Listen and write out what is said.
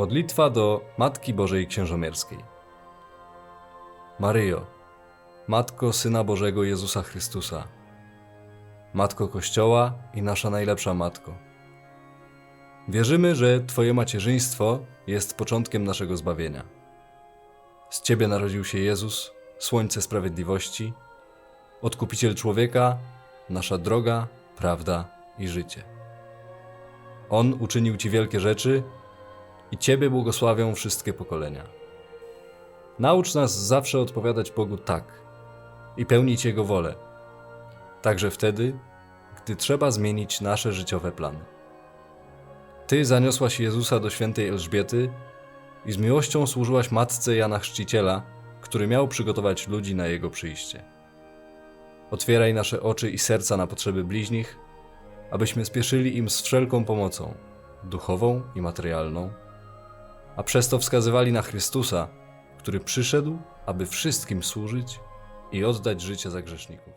Modlitwa do Matki Bożej Księżomierskiej. Maryjo, Matko Syna Bożego Jezusa Chrystusa, Matko Kościoła i nasza najlepsza Matko. Wierzymy, że Twoje macierzyństwo jest początkiem naszego zbawienia. Z Ciebie narodził się Jezus, Słońce Sprawiedliwości, Odkupiciel człowieka, nasza droga, prawda i życie. On uczynił Ci wielkie rzeczy, i Ciebie błogosławią wszystkie pokolenia. Naucz nas zawsze odpowiadać Bogu tak i pełnić Jego wolę, także wtedy, gdy trzeba zmienić nasze życiowe plany. Ty zaniosłaś Jezusa do świętej Elżbiety i z miłością służyłaś matce Jana Chrzciciela, który miał przygotować ludzi na Jego przyjście. Otwieraj nasze oczy i serca na potrzeby bliźnich, abyśmy spieszyli im z wszelką pomocą, duchową i materialną, a przez to wskazywali na Chrystusa, który przyszedł, aby wszystkim służyć i oddać życie za grzeszników.